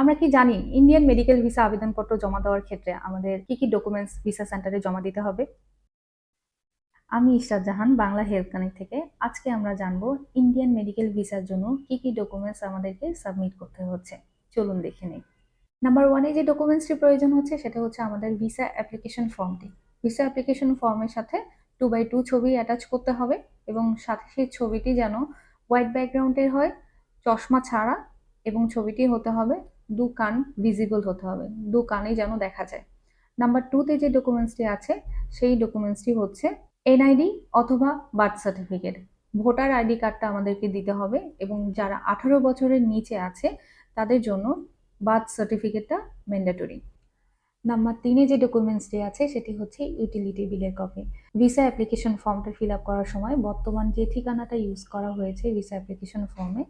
আমরা কি জানি ইন্ডিয়ান মেডিকেল ভিসা আবেদনপত্র জমা দেওয়ার ক্ষেত্রে আমাদের কি কি ডকুমেন্টস ভিসা সেন্টারে জমা দিতে হবে? আমি ইশরাত জাহান, বাংলা হেলথ কানেক্ট থেকে। আজকে আমরা জানব ইন্ডিয়ান মেডিকেল ভিসার জন্য কি কি ডকুমেন্টস আমাদেরকে সাবমিট করতে হচ্ছে। চলুন দেখে নিই। নাম্বার ওয়ানে যে ডকুমেন্টসটি প্রয়োজন হচ্ছে, সেটা হচ্ছে আমাদের ভিসা অ্যাপ্লিকেশন ফর্মটি ভিসা অ্যাপ্লিকেশন ফর্মের সাথে টু বাই টু ছবি অ্যাটাচ করতে হবে এবং সাথে সেই ছবিটি যেন হোয়াইট ব্যাকগ্রাউন্ডের হয়, চশমা ছাড়া এবং ছবিটি হতে হবে দু কান ভিজিবল হতে হবে, দু কানেই যেন দেখা যায়। নাম্বার টুতে যে ডকুমেন্টসটি আছে, সেই ডকুমেন্টসটি হচ্ছে এনআইডি অথবা বার্থ সার্টিফিকেট ভোটার আইডি কার্ডটা আমাদেরকে দিতে হবে এবং যারা আঠারো বছরের নিচে আছে, তাদের জন্য বার্থ সার্টিফিকেটটা ম্যান্ডেটরি নাম্বার তিনে যে ডকুমেন্টসটি আছে, সেটি হচ্ছে ইউটিলিটি বিলের কপি ভিসা অ্যাপ্লিকেশন ফর্মটা ফিল আপ করার সময় বর্তমান যে ঠিকানাটা ইউজ করা হয়েছে ভিসা অ্যাপ্লিকেশন ফর্মে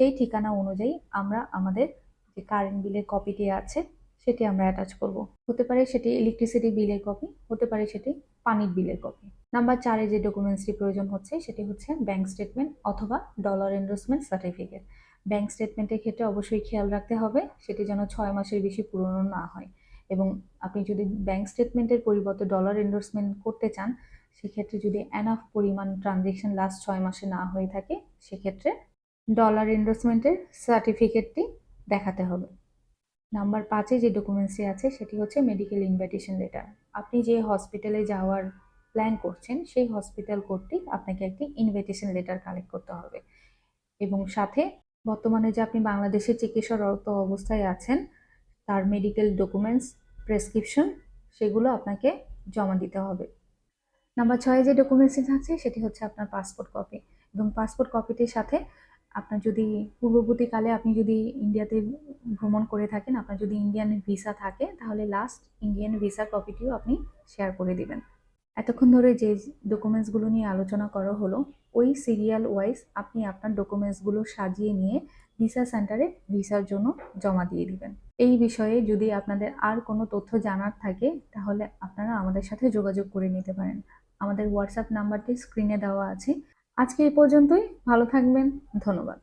সেই ঠিকানা অনুযায়ী আমরা আমাদের যে কারেন্ট বিলের কপিটি আছে, সেটি আমরা অ্যাটাচ করব। হতে পারে সেটি ইলেকট্রিসিটি বিলের কপি হতে পারে সেটি পানির বিলের কপি নাম্বার চারে যে ডকুমেন্টসটি প্রয়োজন হচ্ছে, সেটি হচ্ছে ব্যাংক স্টেটমেন্ট অথবা ডলার এন্ডোর্সমেন্ট সার্টিফিকেট ব্যাংক স্টেটমেন্টের ক্ষেত্রে অবশ্যই খেয়াল রাখতে হবে, সেটি যেন ছয় মাসের বেশি পুরনো না হয়। এবং আপনি যদি ব্যাংক স্টেটমেন্টের পরিবর্তে ডলার এন্ডোর্সমেন্ট করতে চান, সেক্ষেত্রে যদি অ্যানাফ পরিমাণ ট্রানজেকশন লাস্ট ছয় মাসে না হয়ে থাকে, সেক্ষেত্রে ডলার এন্ডোর্সমেন্টের সার্টিফিকেটটি দেখাতে হবে। নাম্বার পাঁচে যে ডকুমেন্টসটি আছে, সেটি হচ্ছে মেডিকেল ইনভাইটেশন লেটার আপনি যে হসপিটালে যাওয়ার প্ল্যান করছেন, সেই হসপিটাল কর্তৃক আপনাকে একটি ইনভাইটেশন লেটার কালেক্ট করতে হবে। এবং সাথে বর্তমানে যে আপনি বাংলাদেশে চিকিৎসারত অবস্থায় আছেন, তার মেডিকেল ডকুমেন্টস প্রেসক্রিপশন সেগুলো আপনাকে জমা দিতে হবে। নাম্বার ছয়ে যে ডকুমেন্টসটি আছে, সেটি হচ্ছে আপনার পাসপোর্ট কপি এবং পাসপোর্ট কপিটির সাথে আপনার যদি পূর্ববর্তীকালে আপনি যদি ইন্ডিয়াতে ভ্রমণ করে থাকেন, আপনার যদি ইন্ডিয়ান ভিসা থাকে, তাহলে লাস্ট ইন্ডিয়ান ভিসা কপিটিও আপনি শেয়ার করে দিবেন। এতক্ষণ ধরে যে ডকুমেন্টসগুলো নিয়ে আলোচনা করা হলো, ওই সিরিয়াল ওয়াইজ আপনি আপনার ডকুমেন্টসগুলো সাজিয়ে নিয়ে ভিসা সেন্টারে ভিসার জন্য জমা দিয়ে দিবেন। এই বিষয়ে যদি আপনাদের আর কোনো তথ্য জানার থাকে, তাহলে আপনারা আমাদের সাথে যোগাযোগ করে নিতে পারেন। আমাদের হোয়াটসঅ্যাপ নাম্বারটি স্ক্রিনে দেওয়া আছে। আজকে এই পর্যন্তই। ভালো থাকবেন। ধন্যবাদ।